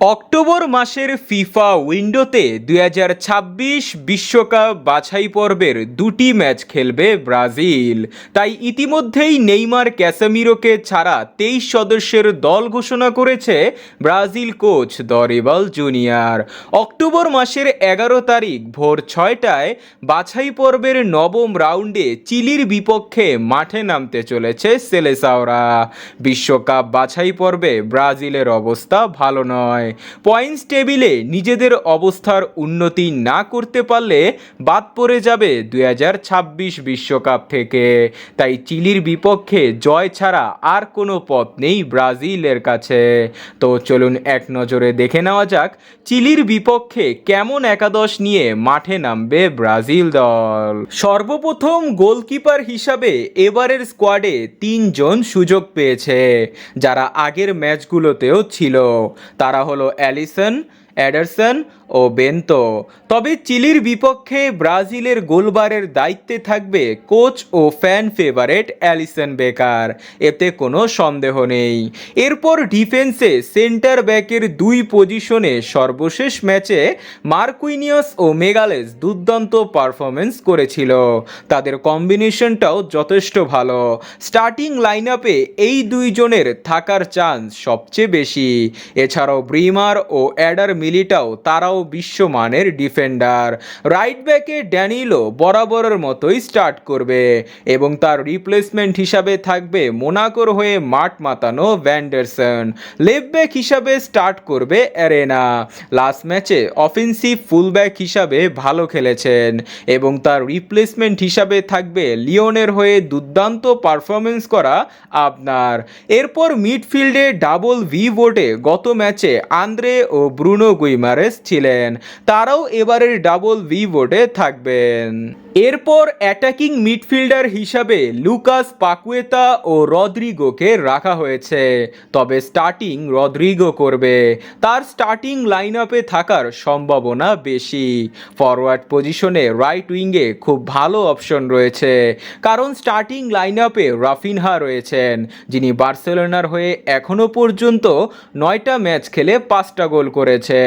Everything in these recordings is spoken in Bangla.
অক্টোবর মাসের ফিফা উইন্ডোতে দুই বিশ্বকাপ বাছাই পর্বের দুটি ম্যাচ খেলবে ব্রাজিল। তাই ইতিমধ্যেই নেইমার ক্যাসামিরোকে ছাড়া তেইশ সদস্যের দল ঘোষণা করেছে Brazil coach Dorival Junior. October মাসের এগারো তারিখ ভোর ছয়টায় বাছাই পর্বের নবম রাউন্ডে চিলির বিপক্ষে মাঠে নামতে চলেছে সেলেসাওরা। বিশ্বকাপ বাছাই পর্বে ব্রাজিলের অবস্থা ভালো নয়। পয়েন্টস টেবিলে নিজেদের অবস্থার উন্নতি না করতে পারলে বাদ পড়ে যাবে দুই বিশ্বকাপ থেকে। তাই চিলির বিপক্ষে জয় ছাড়া আর কোনো পথ নেই ব্রাজিলের কাছে। তো চলুন এক নজরে দেখে নেওয়া যাক চিলির বিপক্ষে কেমন একাদশ নিয়ে মাঠে নামবে ব্রাজিল দল। সর্বপ্রথম গোলকিপার হিসাবে এবারের স্কোয়াডে তিনজন সুযোগ পেয়েছে, যারা আগের ম্যাচগুলোতেও ছিল। তারা হলো অ্যালিসন অ্যাডারসন ও বেন্তো। তবে চিলির বিপক্ষে ব্রাজিলের গোলবারের দায়িত্বে থাকবে কোচ ও ফ্যান ফেভারেট অ্যালিসন বেকার। এতে কোনো সন্দেহ নেই। এরপর ডিফেন্সে সেন্টার ব্যাকের দুই পজিশনে সর্বশেষ ম্যাচে মার্কুইনিয়াস ও মেগালেস দুর্দান্ত পারফরমেন্স করেছিল। তাদের কম্বিনেশনটাও যথেষ্ট ভালো। স্টার্টিং লাইন আপে এই দুইজনের থাকার চান্স সবচেয়ে বেশি। এছাড়াও ব্রিমার ও অ্যাডার মিলিটাও তারাও বিশ্বমানের ডিফেন্ডার। রাইট ব্যাকে ড্যানিলো বরাবরের মতোই স্টার্ট করবে এবং তার রিপ্লেসমেন্ট হিসাবে থাকবে মোনাকোর হয়ে মাঠ মাতানো ভ্যান্ডারসন লেফট ব্যাক হিসাবে স্টার্ট করবে অ্যারেনা লাস্ট ম্যাচে অফেন্সিভ ফুলব্যাক হিসাবে ভালো খেলেছেন এবং তার রিপ্লেসমেন্ট হিসাবে থাকবে লিওনের হয়ে দুর্দান্ত পারফরমেন্স করা আপনার। এরপর মিডফিল্ডে ডাবল ভি ভোটে গত ম্যাচে আন্দ্রে ও ব্রুনো গুইমারেস ছিলেন, তারাও এবারের ডাবল ভি ভোটে থাকবেন। এরপর অ্যাটাকিং মিডফিল্ডার হিসাবে লুকাস পাকুয়েতা ও রদ্রিগোকে রাখা হয়েছে, তবে স্টার্টিং রদ্রিগো করবে। তার স্টার্টিং লাইন আপে থাকার সম্ভাবনা বেশি। ফরওয়ার্ড পজিশনে রাইট উইঙ্গে খুব ভালো অপশন রয়েছে, কারণ স্টার্টিং লাইন আপে রাফিনহা রয়েছেন, যিনি বার্সেলোনার হয়ে এখনও পর্যন্ত নয়টা ম্যাচ খেলে পাঁচটা গোল করেছেন।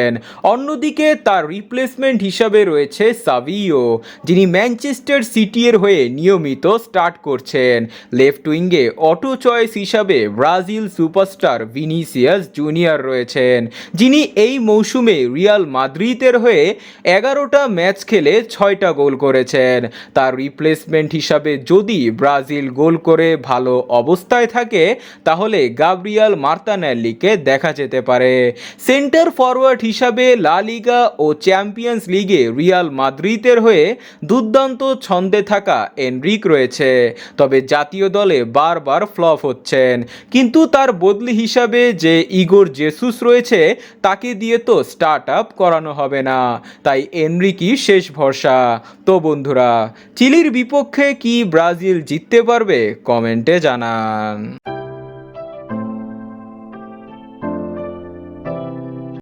অন্যদিকে তার রিপ্লেসমেন্ট হিসাবে রয়েছে সাভিও, যিনি ম্যানচেস্টার সিটির হয়ে নিয়মিত স্টার্ট করছেন। লেফট উইঙ্গে অটো চয়েস হিসাবে ব্রাজিল সুপারস্টার ভিনিসিয়াস জুনিয়র রয়েছেন, যিনি এই মৌসুমে রিয়াল মাদ্রিদের হয়ে এগারোটা ম্যাচ খেলে ছয়টা গোল করেছেন। তার রিপ্লেসমেন্ট হিসাবে যদি ব্রাজিল গোল করে ভালো অবস্থায় থাকে, তাহলে গাব্রিয়াল মার্তানেল্লিকে দেখা যেতে পারে। সেন্টার ফরওয়ার্ড হিসাবে লা লিগা ও চ্যাম্পিয়ন্স লিগে রিয়াল মাদ্রিদের হয়ে দুর্দান্ত ছন্দে থাকা এনরিক রয়েছে। তবে জাতীয় দলে বারবার ফ্লপ হচ্ছেন। কিন্তু তার বদলি হিসাবে যে ইগোর জেসুস রয়েছে, তাকে দিয়ে তো স্টার্ট আপ করানো হবে না। তাই এনরিকই শেষ ভরসা। তো বন্ধুরা, চিলির বিপক্ষে কি ব্রাজিল জিততে পারবে কমেন্টে জানান।